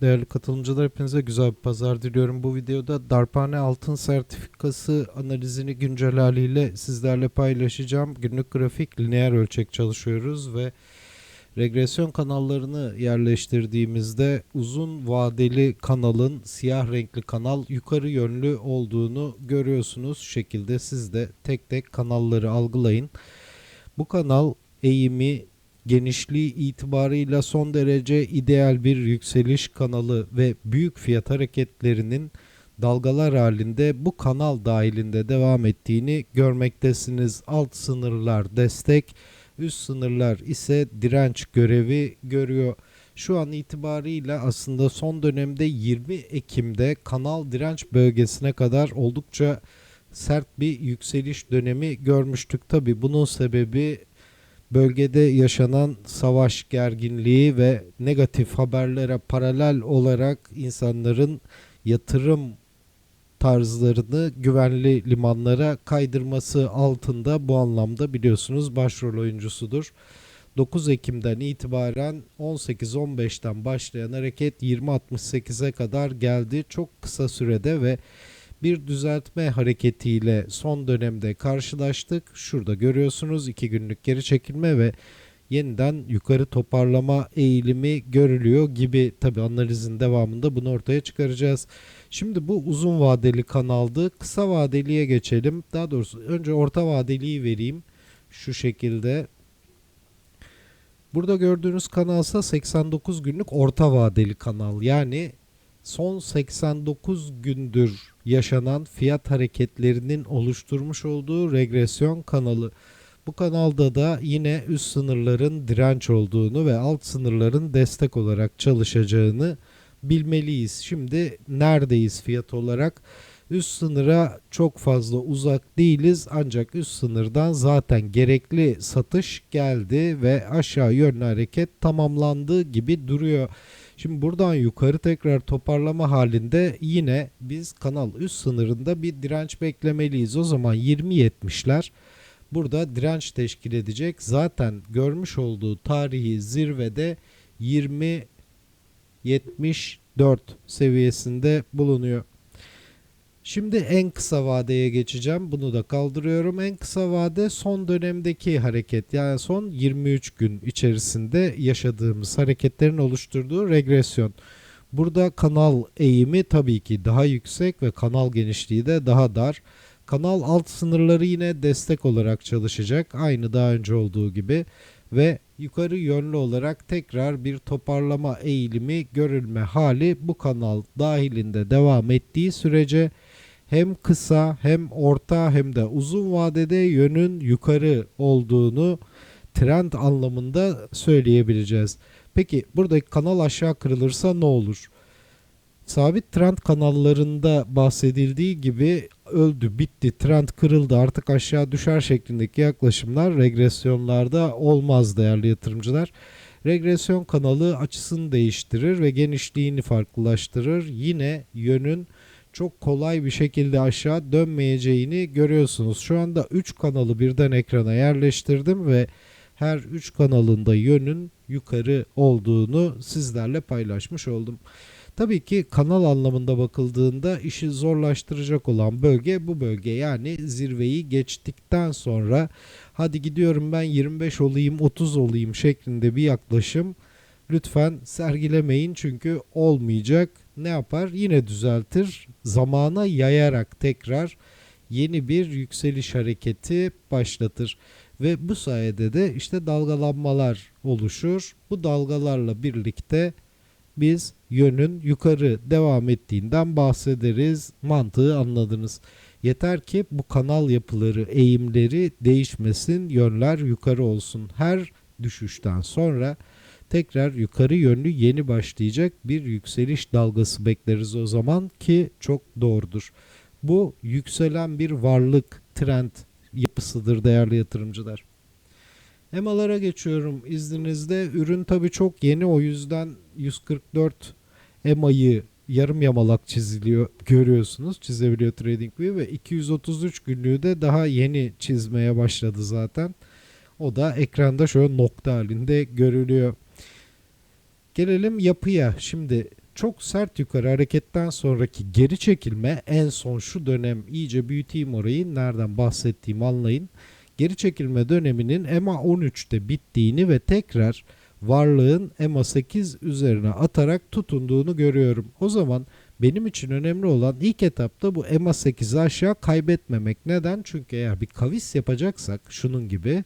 Değerli katılımcılar hepinize güzel bir pazar diliyorum. Bu videoda Darphane Altın Sertifikası analizini güncel haliyle sizlerle paylaşacağım. Günlük grafik lineer ölçek çalışıyoruz ve regresyon kanallarını yerleştirdiğimizde uzun vadeli kanalın siyah renkli kanal yukarı yönlü olduğunu görüyorsunuz. Şu şekilde siz de tek tek kanalları algılayın. Bu kanal eğimi genişliği itibarıyla son derece ideal bir yükseliş kanalı ve büyük fiyat hareketlerinin dalgalar halinde bu kanal dahilinde devam ettiğini görmektesiniz. Alt sınırlar destek, üst sınırlar ise direnç görevi görüyor. Şu an itibarıyla aslında son dönemde 20 Ekim'de kanal direnç bölgesine kadar oldukça sert bir yükseliş dönemi görmüştük. Tabi bunun sebebi bölgede yaşanan savaş gerginliği ve negatif haberlere paralel olarak insanların yatırım tarzlarını güvenli limanlara kaydırması altında bu anlamda biliyorsunuz başrol oyuncusudur. 9 Ekim'den itibaren 18-15'ten başlayan hareket 20-68'e kadar geldi. Çok kısa sürede ve bir düzeltme hareketiyle son dönemde karşılaştık. Şurada görüyorsunuz 2 günlük geri çekilme ve yeniden yukarı toparlama eğilimi görülüyor gibi tabi analizin devamında bunu ortaya çıkaracağız. Şimdi bu uzun vadeli kanaldı. Kısa vadeliye geçelim. Daha doğrusu önce orta vadeliyi vereyim. Şu şekilde. Burada gördüğünüz kanalsa 89 günlük orta vadeli kanal. Yani son 89 gündür yaşanan fiyat hareketlerinin oluşturmuş olduğu regresyon kanalı. Bu kanalda da yine üst sınırların direnç olduğunu ve alt sınırların destek olarak çalışacağını bilmeliyiz. Şimdi neredeyiz fiyat olarak? Üst sınıra çok fazla uzak değiliz ancak üst sınırdan zaten gerekli satış geldi ve aşağı yönlü hareket tamamlandığı gibi duruyor. Şimdi buradan yukarı tekrar toparlama halinde yine biz kanal üst sınırında bir direnç beklemeliyiz. O zaman 20.70'ler burada direnç teşkil edecek. Zaten görmüş olduğu tarihi zirvede 20.74 seviyesinde bulunuyor. Şimdi en kısa vadeye geçeceğim. Bunu da kaldırıyorum. En kısa vade son dönemdeki hareket. Yani son 23 gün içerisinde yaşadığımız hareketlerin oluşturduğu regresyon. Burada kanal eğimi tabii ki daha yüksek ve kanal genişliği de daha dar. Kanal alt sınırları yine destek olarak çalışacak. Aynı daha önce olduğu gibi ve yukarı yönlü olarak tekrar bir toparlama eğilimi görülme hali bu kanal dahilinde devam ettiği sürece hem kısa hem orta hem de uzun vadede yönün yukarı olduğunu trend anlamında söyleyebileceğiz. Peki buradaki kanal aşağı kırılırsa ne olur? Sabit trend kanallarında bahsedildiği gibi öldü, bitti, trend kırıldı artık aşağı düşer şeklindeki yaklaşımlar regresyonlarda olmaz değerli yatırımcılar. Regresyon kanalı açısını değiştirir ve genişliğini farklılaştırır. Yine yönün çok kolay bir şekilde aşağı dönmeyeceğini görüyorsunuz. Şu anda 3 kanalı birden ekrana yerleştirdim ve her 3 kanalında yönün yukarı olduğunu sizlerle paylaşmış oldum. Tabii ki kanal anlamında bakıldığında işi zorlaştıracak olan bölge bu bölge. Yani zirveyi geçtikten sonra hadi gidiyorum ben 25 olayım 30 olayım şeklinde bir yaklaşım lütfen sergilemeyin çünkü olmayacak. Ne yapar? Yine düzeltir. Zamana yayarak tekrar yeni bir yükseliş hareketi başlatır. Ve bu sayede de işte dalgalanmalar oluşur. Bu dalgalarla birlikte biz yönün yukarı devam ettiğinden bahsederiz. Mantığı anladınız. Yeter ki bu kanal yapıları, eğimleri değişmesin, yönler yukarı olsun. Her düşüşten sonra tekrar yukarı yönlü yeni başlayacak bir yükseliş dalgası bekleriz o zaman ki çok doğrudur. Bu yükselen bir varlık trend yapısıdır değerli yatırımcılar. EMA'lara geçiyorum izninizle. Ürün tabi çok yeni o yüzden 144 EMA'yı yarım yamalak çiziliyor görüyorsunuz. Çizebiliyor TradingView ve 233 günlüğü de daha yeni çizmeye başladı zaten. O da ekranda şöyle nokta halinde görülüyor. Gelelim yapıya. Şimdi çok sert yukarı hareketten sonraki geri çekilme en son şu dönem iyice büyüteyim orayı nereden bahsettiğimi anlayın. Geri çekilme döneminin EMA 13'te bittiğini ve tekrar varlığın EMA 8 üzerine atarak tutunduğunu görüyorum. O zaman benim için önemli olan ilk etapta bu EMA 8'i aşağı kaybetmemek. Neden? Çünkü eğer bir kavis yapacaksak şunun gibi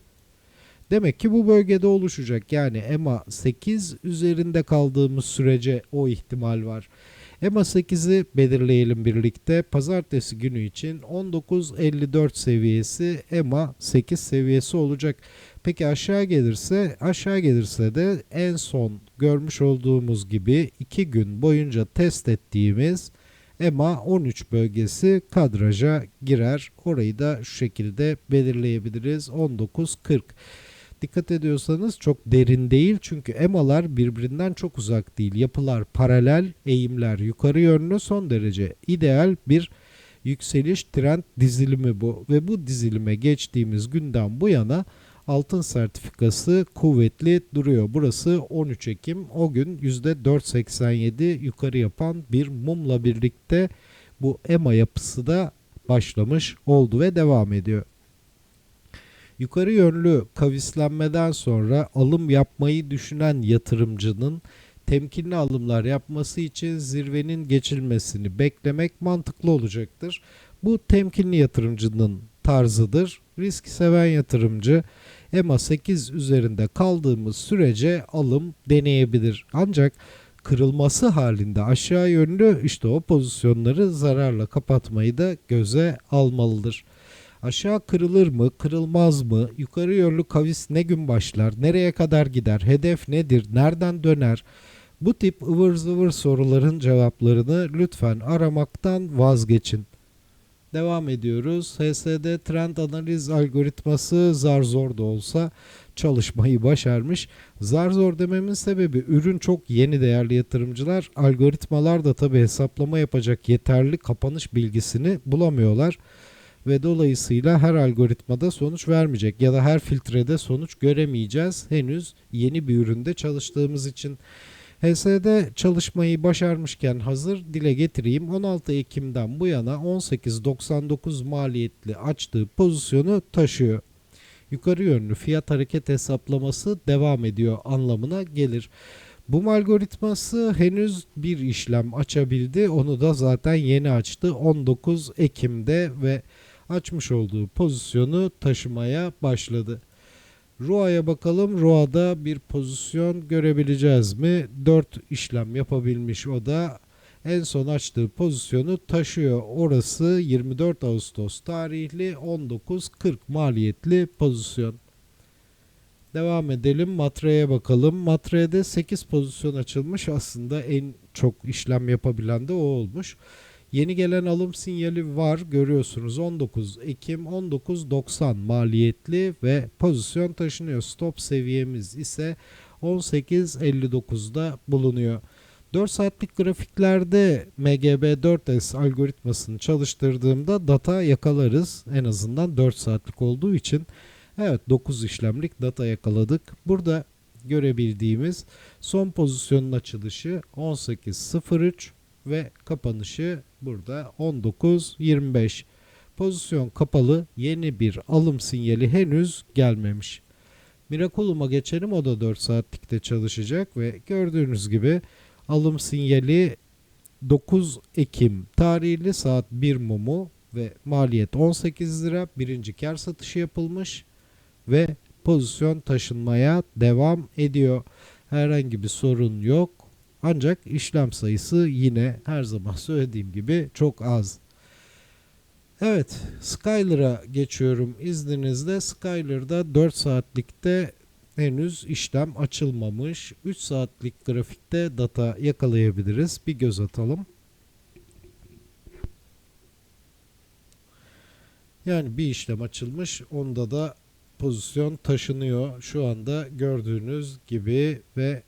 demek ki bu bölgede oluşacak. Yani EMA 8 üzerinde kaldığımız sürece o ihtimal var. EMA 8'i belirleyelim birlikte. Pazartesi günü için 19.54 seviyesi EMA 8 seviyesi olacak. Peki aşağı gelirse aşağı gelirse de en son görmüş olduğumuz gibi 2 gün boyunca test ettiğimiz EMA 13 bölgesi kadraja girer. Orayı da şu şekilde belirleyebiliriz. 19.40 Dikkat ediyorsanız çok derin değil çünkü EMA'lar birbirinden çok uzak değil. Yapılar paralel, eğimler yukarı yönlü son derece ideal bir yükseliş trend dizilimi bu. Ve bu dizilime geçtiğimiz günden bu yana altın sertifikası kuvvetli duruyor. Burası 13 Ekim o gün %4.87 yukarı yapan bir mumla birlikte bu EMA yapısı da başlamış oldu ve devam ediyor. Yukarı yönlü kavislenmeden sonra alım yapmayı düşünen yatırımcının temkinli alımlar yapması için zirvenin geçilmesini beklemek mantıklı olacaktır. Bu temkinli yatırımcının tarzıdır. Risk seven yatırımcı EMA 8 üzerinde kaldığımız sürece alım deneyebilir. Ancak kırılması halinde aşağı yönlü işte o pozisyonları zararla kapatmayı da göze almalıdır. Aşağı kırılır mı, kırılmaz mı? Yukarı yönlü kavis ne gün başlar? Nereye kadar gider? Hedef nedir? Nereden döner? Bu tip ıvır zıvır soruların cevaplarını lütfen aramaktan vazgeçin. Devam ediyoruz. HSD trend analiz algoritması zar zor da olsa çalışmayı başarmış. Zar zor dememin sebebi ürün çok yeni değerli yatırımcılar. Algoritmalar da tabi hesaplama yapacak yeterli kapanış bilgisini bulamıyorlar ve dolayısıyla her algoritmada sonuç vermeyecek ya da her filtrede sonuç göremeyeceğiz henüz yeni bir üründe çalıştığımız için. HSD çalışmayı başarmışken hazır dile getireyim 16 Ekim'den bu yana 18.99 maliyetli açtığı pozisyonu taşıyor. Yukarı yönlü fiyat hareket hesaplaması devam ediyor anlamına gelir. Bu algoritması henüz bir işlem açabildi. Onu da zaten yeni açtı 19 Ekim'de ve açmış olduğu pozisyonu taşımaya başladı. ROA'ya bakalım. ROA'da bir pozisyon görebileceğiz mi? 4 işlem yapabilmiş o da. En son açtığı pozisyonu taşıyor. Orası 24 Ağustos tarihli 19.40 maliyetli pozisyon. Devam edelim. Matre'ye bakalım. Matre'de 8 pozisyon açılmış. Aslında en çok işlem yapabilen de o olmuş. Yeni gelen alım sinyali var görüyorsunuz 19 Ekim 19.90 maliyetli ve pozisyon taşınıyor. Stop seviyemiz ise 18.59'da bulunuyor. 4 saatlik grafiklerde MGB4S algoritmasını çalıştırdığımda data yakalarız. En azından 4 saatlik olduğu için. Evet 9 işlemlik data yakaladık. Burada görebildiğimiz son pozisyonun açılışı 18.03 ve kapanışı burada 19.25. Pozisyon kapalı yeni bir alım sinyali henüz gelmemiş. Miraculum'a geçelim o da 4 saatlikte çalışacak ve gördüğünüz gibi alım sinyali 9 Ekim tarihli saat 1 mumu ve maliyet 18 lira birinci kar satışı yapılmış ve pozisyon taşınmaya devam ediyor. Herhangi bir sorun yok. Ancak işlem sayısı yine her zaman söylediğim gibi çok az. Evet, Skyler'a geçiyorum izninizle. Skyler'da 4 saatlikte henüz işlem açılmamış. 3 saatlik grafikte data yakalayabiliriz. Bir göz atalım. Yani bir işlem açılmış. Onda da pozisyon taşınıyor. Şu anda gördüğünüz gibi ve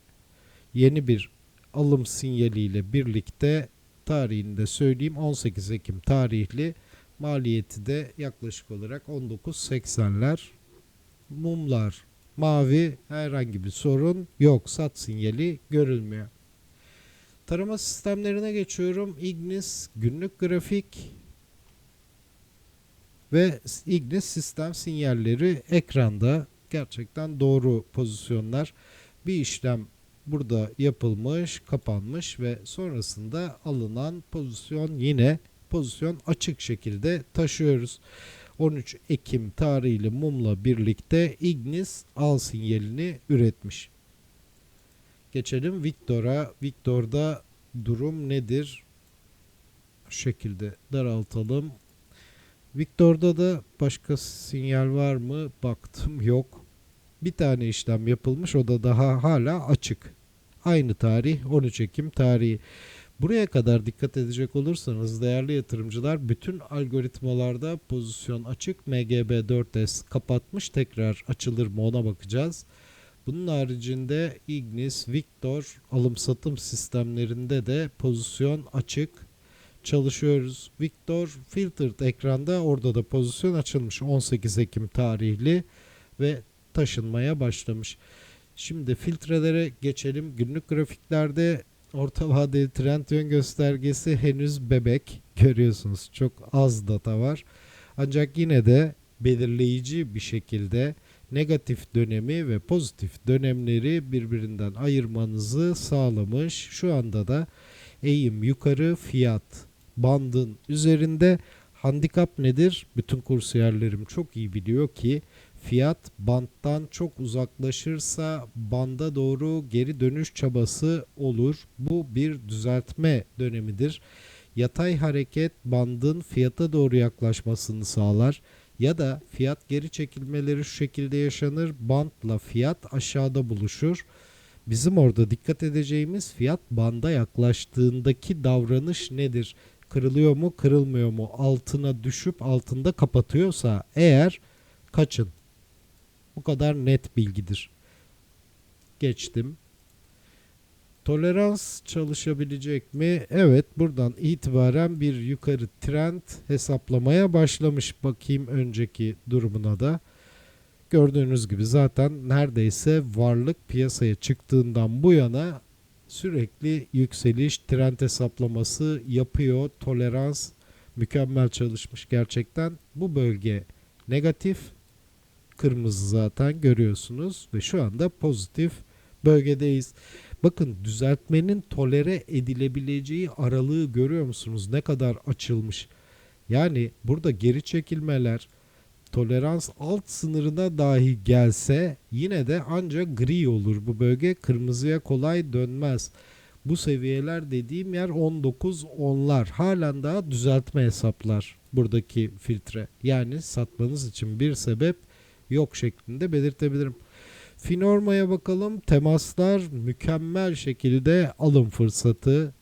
yeni bir alım sinyaliyle birlikte tarihini de söyleyeyim 18 Ekim tarihli maliyeti de yaklaşık olarak 19.80'ler mumlar mavi herhangi bir sorun yok sat sinyali görülmüyor. Tarama sistemlerine geçiyorum. Ignis günlük grafik ve Ignis sistem sinyalleri ekranda gerçekten doğru pozisyonlar. Bir işlem burada yapılmış, kapanmış ve sonrasında alınan pozisyon yine pozisyon açık şekilde taşıyoruz. 13 Ekim tarihli mumla birlikte Ignis al sinyalini üretmiş. Geçelim Victor'a. Victor'da durum nedir? Şu şekilde daraltalım. Victor'da da başka sinyal var mı? Baktım yok. Bir tane işlem yapılmış o da daha hala açık. Aynı tarih 13 Ekim tarihi. Buraya kadar dikkat edecek olursanız değerli yatırımcılar bütün algoritmalarda pozisyon açık MGB 4S kapatmış tekrar açılır mı ona bakacağız. Bunun haricinde Ignis, Victor alım satım sistemlerinde de pozisyon açık çalışıyoruz. Victor Filtered ekranda orada da pozisyon açılmış 18 Ekim tarihli ve taşınmaya başlamış. Şimdi filtrelere geçelim. Günlük grafiklerde orta vadeli trend yön göstergesi henüz bebek görüyorsunuz. Çok az data var. Ancak yine de belirleyici bir şekilde negatif dönemi ve pozitif dönemleri birbirinden ayırmanızı sağlamış. Şu anda da eğim yukarı fiyat bandın üzerinde handikap nedir? Bütün kursiyerlerim çok iyi biliyor ki fiyat banttan çok uzaklaşırsa banda doğru geri dönüş çabası olur. Bu bir düzeltme dönemidir. Yatay hareket bandın fiyata doğru yaklaşmasını sağlar ya da fiyat geri çekilmeleri şu şekilde yaşanır. Bantla fiyat aşağıda buluşur. Bizim orada dikkat edeceğimiz fiyat banda yaklaştığındaki davranış nedir? Kırılıyor mu, kırılmıyor mu? Altına düşüp altında kapatıyorsa eğer kaçın. Bu kadar net bilgidir. Geçtim. Tolerans çalışabilecek mi? Evet, buradan itibaren bir yukarı trend hesaplamaya başlamış. Bakayım önceki durumuna da. Gördüğünüz gibi zaten neredeyse varlık piyasaya çıktığından bu yana sürekli yükseliş trend hesaplaması yapıyor. Tolerans mükemmel çalışmış gerçekten. Bu bölge negatif. Kırmızı zaten görüyorsunuz ve şu anda pozitif bölgedeyiz. Bakın düzeltmenin tolere edilebileceği aralığı görüyor musunuz? Ne kadar açılmış. Yani burada geri çekilmeler tolerans alt sınırına dahi gelse yine de ancak gri olur bu bölge kırmızıya kolay dönmez. Bu seviyeler dediğim yer 19 onlar. Halen daha düzeltme hesaplar buradaki filtre. Yani satmanız için bir sebep yok şeklinde belirtebilirim. Finorma'ya bakalım. Temaslar mükemmel şekilde alım fırsatı.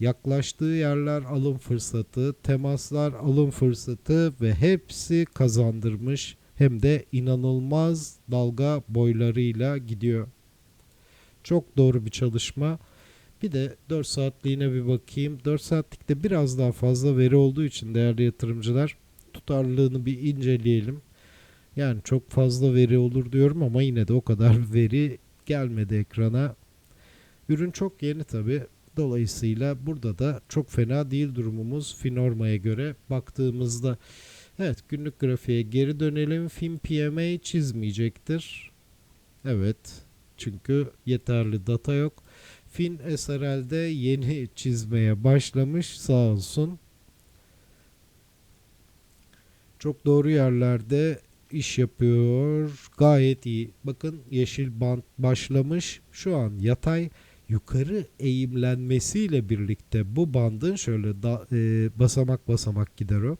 Yaklaştığı yerler alım fırsatı, temaslar alım fırsatı ve hepsi kazandırmış. Hem de inanılmaz dalga boylarıyla gidiyor. Çok doğru bir çalışma. Bir de 4 saatliğine bir bakayım. 4 saatlikte biraz daha fazla veri olduğu için değerli yatırımcılar tutarlılığını bir inceleyelim. Yani çok fazla veri olur diyorum ama yine de o kadar veri gelmedi ekrana. Ürün çok yeni tabi. Dolayısıyla burada da çok fena değil durumumuz Finorma'ya göre baktığımızda. Evet günlük grafiğe geri dönelim. Fin PMA çizmeyecektir. Evet çünkü yeterli data yok. Fin SRL'de yeni çizmeye başlamış sağ olsun. Çok doğru yerlerde iş yapıyor. Gayet iyi. Bakın yeşil bant başlamış. Şu an yatay yukarı eğimlenmesiyle birlikte bu bandın şöyle da, e, basamak basamak gider o.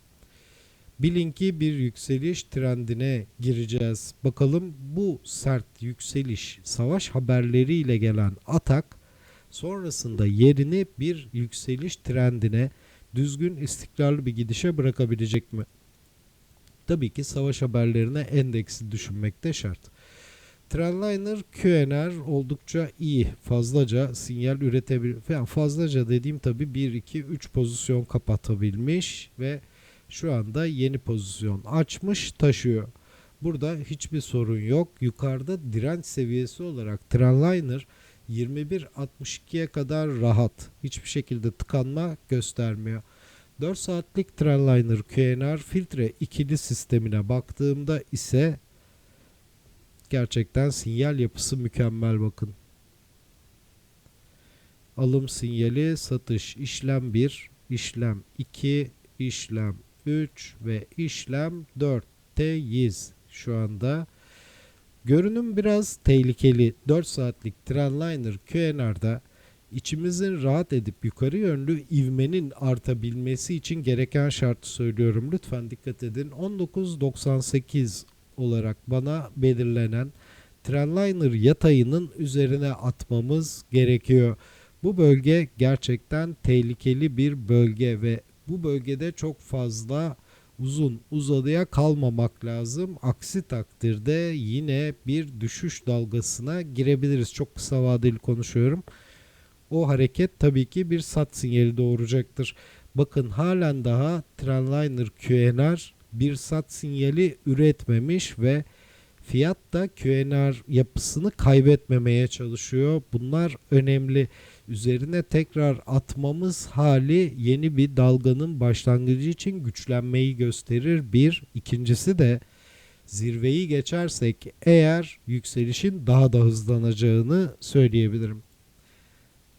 Bilin ki bir yükseliş trendine gireceğiz. Bakalım bu sert yükseliş savaş haberleriyle gelen atak sonrasında yerini bir yükseliş trendine düzgün istikrarlı bir gidişe bırakabilecek mi? Tabii ki savaş haberlerine endeksi düşünmek de şart. Trendliner QNR oldukça iyi. Fazlaca sinyal üretebilir. Yani fazlaca dediğim tabi 1 2 3 pozisyon kapatabilmiş ve şu anda yeni pozisyon açmış, taşıyor. Burada hiçbir sorun yok. Yukarıda direnç seviyesi olarak Trendliner 21.62'ye kadar rahat. Hiçbir şekilde tıkanma göstermiyor. 4 saatlik Trendliner QNR filtre ikili sistemine baktığımda ise gerçekten sinyal yapısı mükemmel bakın. Alım sinyali, satış, işlem 1, işlem 2, işlem 3 ve işlem 4'teyiz şu anda. Görünüm biraz tehlikeli. 4 saatlik Trendliner QNR'da içimizin rahat edip yukarı yönlü ivmenin artabilmesi için gereken şartı söylüyorum. Lütfen dikkat edin. 19.98 olarak bana belirlenen Trendliner yatayının üzerine atmamız gerekiyor. Bu bölge gerçekten tehlikeli bir bölge ve bu bölgede çok fazla uzun uzadıya kalmamak lazım. Aksi takdirde yine bir düşüş dalgasına girebiliriz. Çok kısa vadeli konuşuyorum. O hareket tabii ki bir sat sinyali doğuracaktır. Bakın halen daha Trendliner QNR bir sat sinyali üretmemiş ve fiyat da QNR yapısını kaybetmemeye çalışıyor. Bunlar önemli. Üzerine tekrar atmamız hali yeni bir dalganın başlangıcı için güçlenmeyi gösterir. Bir, ikincisi de zirveyi geçersek eğer yükselişin daha da hızlanacağını söyleyebilirim.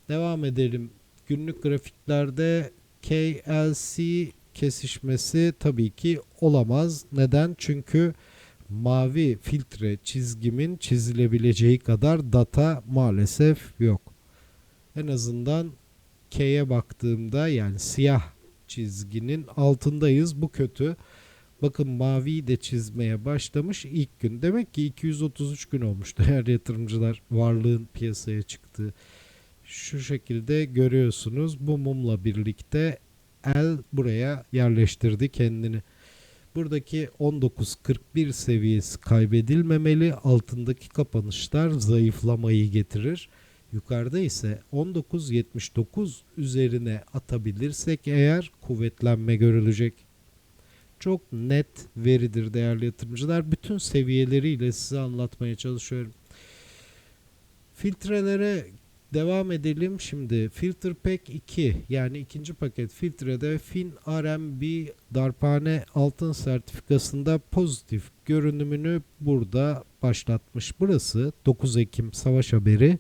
Devam edelim. Günlük grafiklerde KLC kesişmesi tabii ki olamaz. Neden? Çünkü mavi filtre çizgimin çizilebileceği kadar data maalesef yok. En azından K'ye baktığımda yani siyah çizginin altındayız. Bu kötü. Bakın maviyi de çizmeye başlamış ilk gün. Demek ki 233 gün olmuş değerli yatırımcılar varlığın piyasaya çıktığı. Şu şekilde görüyorsunuz. Bu mumla birlikte el buraya yerleştirdi kendini. Buradaki 19.41 seviyesi kaybedilmemeli. Altındaki kapanışlar zayıflamayı getirir. Yukarıda ise 19.79 üzerine atabilirsek eğer kuvvetlenme görülecek. Çok net veridir değerli yatırımcılar. Bütün seviyeleriyle size anlatmaya çalışıyorum. Filtrelere devam edelim. Şimdi Filter Pack 2 yani ikinci paket filtrede Fin RMB darphane altın sertifikasında pozitif görünümünü burada başlatmış. Burası 9 Ekim savaş haberi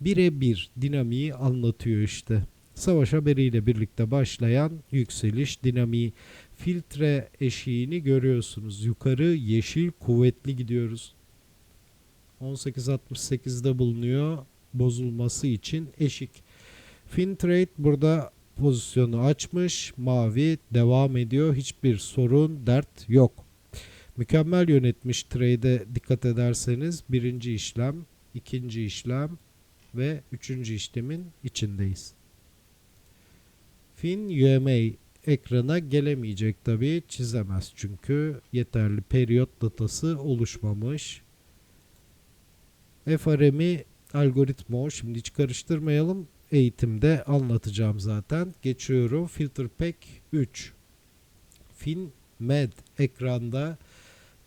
birebir dinamiği anlatıyor işte. Savaş haberiyle birlikte başlayan yükseliş dinamiği filtre eşiğini görüyorsunuz. Yukarı yeşil kuvvetli gidiyoruz. 18.68'de bulunuyor bozulması için eşik. Fintrade burada pozisyonu açmış. Mavi devam ediyor. Hiçbir sorun, dert yok. Mükemmel yönetmiş trade'e dikkat ederseniz birinci işlem, ikinci işlem ve üçüncü işlemin içindeyiz. Fin UMA ekrana gelemeyecek tabi çizemez çünkü yeterli periyot datası oluşmamış. FRM'i algoritma şimdi hiç karıştırmayalım. Eğitimde anlatacağım zaten. Geçiyorum. Filter pack 3 fin med ekranda.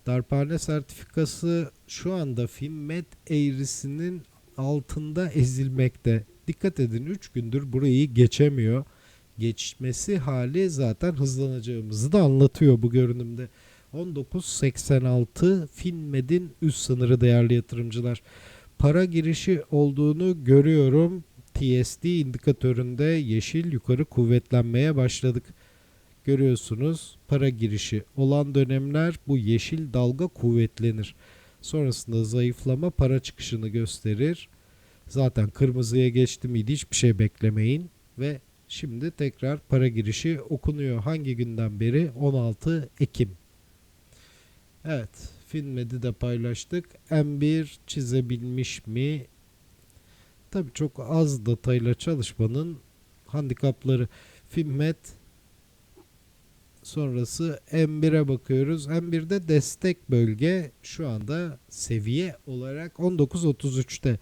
Darphane sertifikası. Şu anda fin med eğrisinin altında ezilmekte. Dikkat edin 3 gündür burayı geçemiyor. Geçmesi hali zaten hızlanacağımızı da anlatıyor bu görünümde. 19.86 Finmed'in üst sınırı değerli yatırımcılar para girişi olduğunu görüyorum. TSD indikatöründe yeşil yukarı kuvvetlenmeye başladık. Görüyorsunuz para girişi olan dönemler bu yeşil dalga kuvvetlenir. Sonrasında zayıflama para çıkışını gösterir. Zaten kırmızıya geçti miydi hiçbir şey beklemeyin ve şimdi tekrar para girişi okunuyor. Hangi günden beri? 16 Ekim. Evet Finmed'i de paylaştık. M1 çizebilmiş mi? Tabii çok az datayla çalışmanın handikapları. Finmed sonrası M1'e bakıyoruz. M1'de destek bölge şu anda seviye olarak 19.33'te.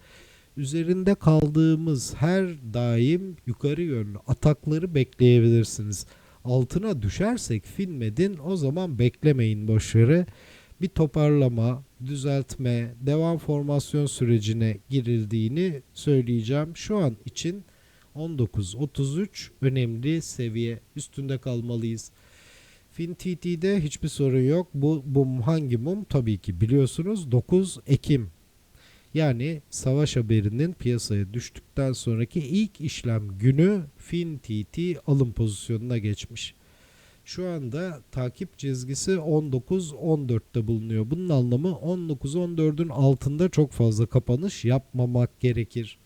Üzerinde kaldığımız her daim yukarı yönlü atakları bekleyebilirsiniz. Altına düşersek Finmed'in o zaman beklemeyin boşvere bir toparlama, düzeltme, devam formasyon sürecine girildiğini söyleyeceğim. Şu an için 19.33 önemli seviye üstünde kalmalıyız. FinTT'de hiçbir sorun yok. Bu mum hangi mum? Tabii ki biliyorsunuz 9 Ekim. Yani savaş haberinin piyasaya düştükten sonraki ilk işlem günü FinTT alım pozisyonuna geçmiş. Şu anda takip çizgisi 19-14'te bulunuyor. Bunun anlamı 19-14'ün altında çok fazla kapanış yapmamak gerekir.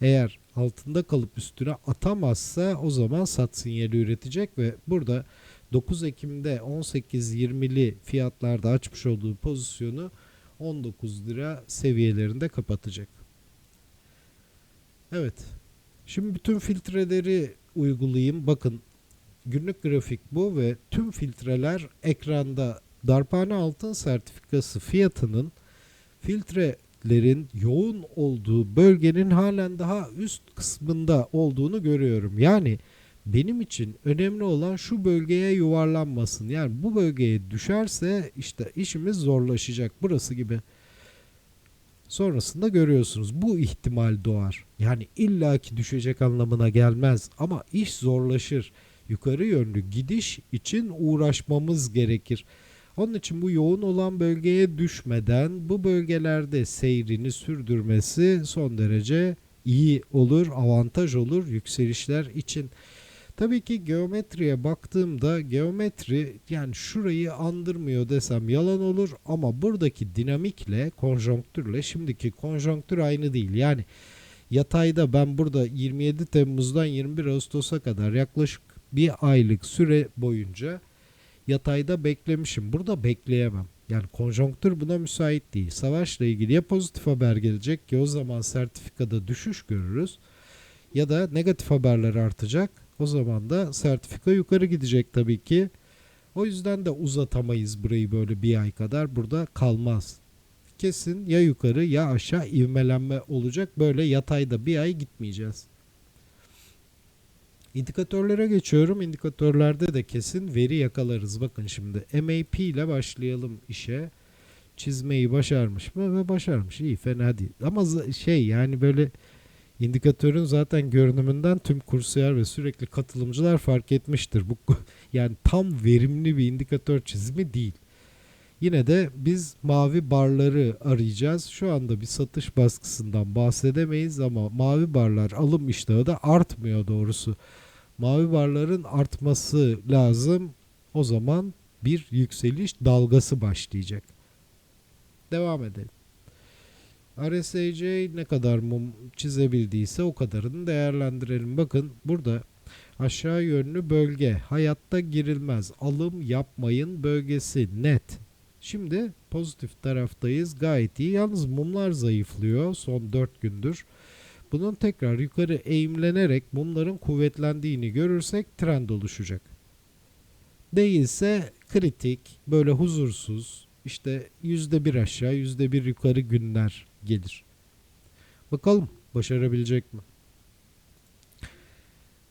Eğer altında kalıp üstüne atamazsa o zaman sat sinyali üretecek ve burada 9 Ekim'de 18-20'li fiyatlarda açmış olduğu pozisyonu 19 lira seviyelerinde kapatacak. Evet. Şimdi bütün filtreleri uygulayayım. Bakın günlük grafik bu ve tüm filtreler ekranda darphane altın sertifikası fiyatının filtrelerin yoğun olduğu bölgenin halen daha üst kısmında olduğunu görüyorum. Yani benim için önemli olan şu bölgeye yuvarlanmasın. Yani bu bölgeye düşerse işte işimiz zorlaşacak. Burası gibi. Sonrasında görüyorsunuz bu ihtimal doğar. Yani illaki düşecek anlamına gelmez ama iş zorlaşır. Yukarı yönlü gidiş için uğraşmamız gerekir. Onun için bu yoğun olan bölgeye düşmeden bu bölgelerde seyrini sürdürmesi son derece iyi olur, avantaj olur yükselişler için. Tabii ki geometriye baktığımda geometri yani şurayı andırmıyor desem yalan olur ama buradaki dinamikle konjonktürle şimdiki konjonktür aynı değil. Yani yatayda ben burada 27 Temmuz'dan 21 Ağustos'a kadar yaklaşık bir aylık süre boyunca yatayda beklemişim. Burada bekleyemem. Yani konjonktür buna müsait değil. Savaşla ilgili ya pozitif haber gelecek ki o zaman sertifikada düşüş görürüz ya da negatif haberler artacak. O zaman da sertifika yukarı gidecek tabii ki. O yüzden de uzatamayız burayı böyle bir ay kadar. Burada kalmaz. Kesin ya yukarı ya aşağı ivmelenme olacak. Böyle yatayda bir ay gitmeyeceğiz. İndikatörlere geçiyorum. İndikatörlerde de kesin veri yakalarız. Bakın şimdi MAP ile başlayalım işe. Çizmeyi başarmış mı? Ve başarmış. İyi fena değil. Ama şey yani böyle indikatörün zaten görünümünden tüm kursiyer ve sürekli katılımcılar fark etmiştir. Bu yani tam verimli bir indikatör çizimi değil. Yine de biz mavi barları arayacağız. Şu anda bir satış baskısından bahsedemeyiz ama mavi barlar alım iştahı da artmıyor doğrusu. Mavi barların artması lazım. O zaman bir yükseliş dalgası başlayacak. Devam edelim. RSIC ne kadar mum çizebildiyse o kadarını değerlendirelim. Bakın burada aşağı yönlü bölge hayatta girilmez alım yapmayın bölgesi net. Şimdi pozitif taraftayız gayet iyi. Yalnız mumlar zayıflıyor son 4 gündür. Bunun tekrar yukarı eğimlenerek mumların kuvvetlendiğini görürsek trend oluşacak. Değilse kritik, böyle huzursuz, işte %1 aşağı %1 yukarı günler gelir. Bakalım başarabilecek mi?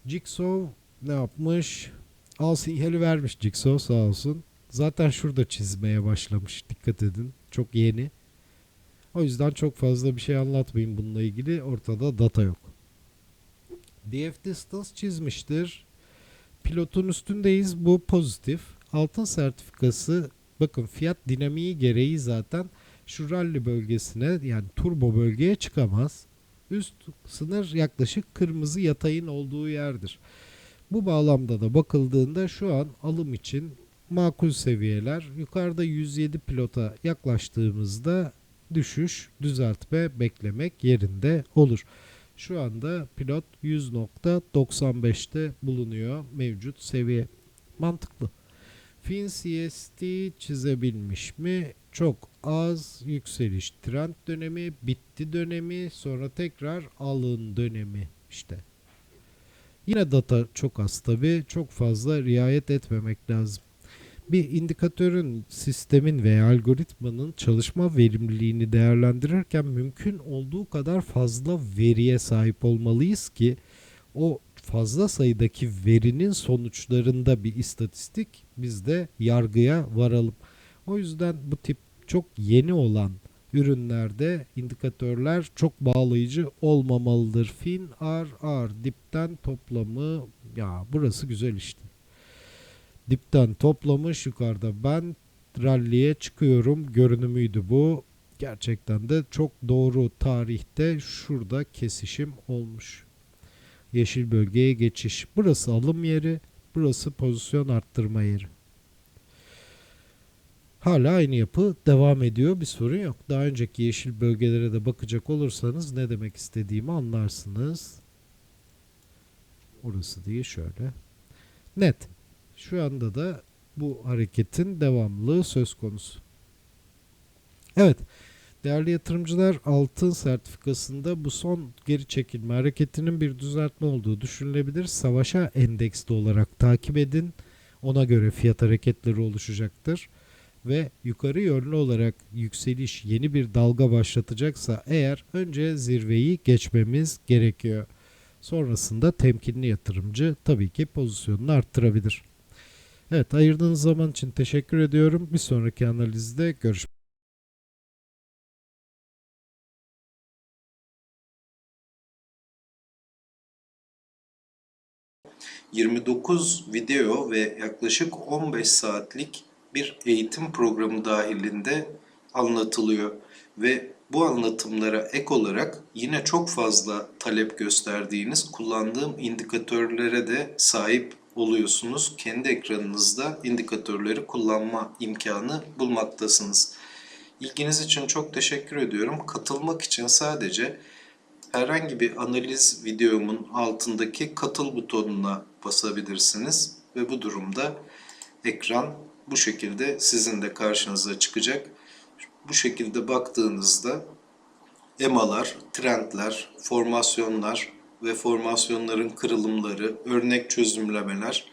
Jigsaw ne yapmış? Al sinyali vermiş Jigsaw sağ olsun. Zaten şurada çizmeye başlamış. Dikkat edin. Çok yeni. O yüzden çok fazla bir şey anlatmayayım bununla ilgili. Ortada data yok. DF distance çizmiştir. Pilotun üstündeyiz. Bu pozitif. Altın sertifikası bakın fiyat dinamiği gereği zaten şu rally bölgesine yani turbo bölgeye çıkamaz. Üst sınır yaklaşık kırmızı yatayın olduğu yerdir. Bu bağlamda da bakıldığında şu an alım için makul seviyeler. Yukarıda 107 pilota yaklaştığımızda düşüş, düzeltme beklemek yerinde olur. Şu anda pilot 100.95'te bulunuyor mevcut seviye. Mantıklı. Fin CST çizebilmiş mi? Çok az yükseliş trend dönemi, bitti dönemi, sonra tekrar alın dönemi işte. Yine data çok az tabi. Çok fazla riayet etmemek lazım. Bir indikatörün, sistemin veya algoritmanın çalışma verimliliğini değerlendirirken mümkün olduğu kadar fazla veriye sahip olmalıyız ki o fazla sayıdaki verinin sonuçlarında bir istatistik biz de yargıya varalım. O yüzden bu tip çok yeni olan ürünlerde indikatörler çok bağlayıcı olmamalıdır. Fin, ar, ar, dipten toplamı ya burası güzel işte. Dipten toplamış yukarıda ben ralliye çıkıyorum görünümüydü bu. Gerçekten de çok doğru tarihte şurada kesişim olmuş. Yeşil bölgeye geçiş. Burası alım yeri, burası pozisyon arttırma yeri. Hala aynı yapı devam ediyor. Bir sorun yok. Daha önceki yeşil bölgelere de bakacak olursanız ne demek istediğimi anlarsınız. Orası değil şöyle. Net. Şu anda da bu hareketin devamlılığı söz konusu. Evet. Değerli yatırımcılar altın sertifikasında bu son geri çekilme hareketinin bir düzeltme olduğu düşünülebilir. Savaşa endeksli olarak takip edin. Ona göre fiyat hareketleri oluşacaktır ve yukarı yönlü olarak yükseliş yeni bir dalga başlatacaksa eğer önce zirveyi geçmemiz gerekiyor. Sonrasında temkinli yatırımcı tabii ki pozisyonunu arttırabilir. Evet ayırdığınız zaman için teşekkür ediyorum. Bir sonraki analizde görüşmek 29 video ve yaklaşık 15 saatlik bir eğitim programı dahilinde anlatılıyor ve bu anlatımlara ek olarak yine çok fazla talep gösterdiğiniz kullandığım indikatörlere de sahip oluyorsunuz. Kendi ekranınızda indikatörleri kullanma imkanı bulmaktasınız. İlginiz için çok teşekkür ediyorum. Katılmak için sadece herhangi bir analiz videomun altındaki katıl butonuna basabilirsiniz ve bu durumda ekran bu şekilde sizin de karşınıza çıkacak. Bu şekilde baktığınızda EMA'lar, trendler, formasyonlar ve formasyonların kırılımları, örnek çözümlemeler,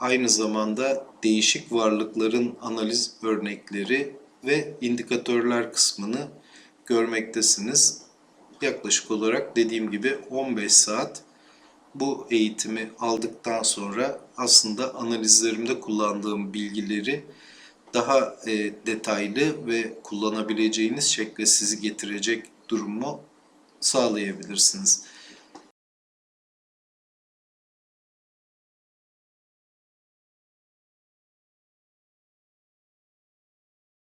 aynı zamanda değişik varlıkların analiz örnekleri ve indikatörler kısmını görmektesiniz yaklaşık olarak dediğim gibi 15 saat bu eğitimi aldıktan sonra aslında analizlerimde kullandığım bilgileri daha e, detaylı ve kullanabileceğiniz şekle sizi getirecek durumu sağlayabilirsiniz.